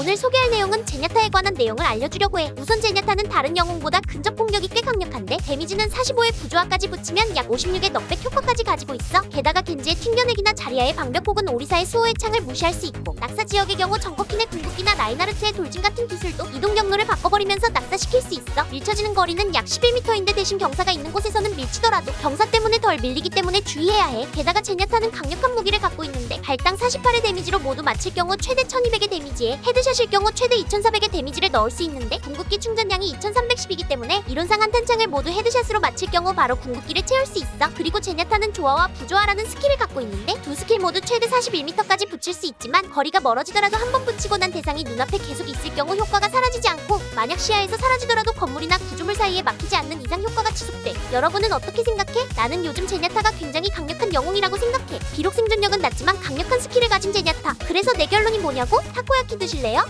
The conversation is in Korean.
오늘 소개할 내용은 제냐타에 관한 내용을 알려주려고 해. 우선 제냐타는 다른 영웅보다 근접 공격이 꽤 강력한데 데미지는 45의 부조화까지 붙이면 약 56의 넉백 효과까지 가지고 있어. 게다가 겐지의 튕겨내기나 자리아의 방벽 혹은 오리사의 수호의 창을 무시할 수 있고 낙사 지역의 경우 정커킨의 궁극기나 라인하르트의 돌진 같은 기술도 이동 경로를 바꿔버리면서 낙사시킬 수 있어. 밀쳐지는 거리는 약 11m인데 대신 경사가 있는 곳에서는 밀치더라도 경사 때문에 덜 밀리기 때문에 주의해야 해. 게다가 제냐타는 강력한 무기를 갖고 있는데 발당 48의 데미지로 모두 맞힐 경우 최대 1200의 데미지에 헤드샷 일 경우 최대 2400의 데미지를 넣을 수 있는데 궁극기 충전량이 2310이기 때문에 이론상 한 탄창을 모두 헤드샷으로 맞힐 경우 바로 궁극기를 채울 수 있어. 그리고 제냐타는 조화와 부조화라는 스킬을 갖고 있는데 두 스킬 모두 최대 41m까지 붙일 수 있지만 거리가 멀어지더라도 한 번 붙이고 난 대상이 눈앞에 계속 있을 경우 효과가 사라지지 않고 만약 시야에서 사라지더라도 건물이나 구조물 사이에 막히지 않는 이상 효과가 지속돼. 여러분은 어떻게 생각해? 나는 요즘 제냐타가 굉장히 강력한 영웅이라고 생각해. 비록 생존력은 낮지만 강력한 스킬을 가진 제냐타. 그래서 내 결론이 뭐냐고? 타코야키 드실래요?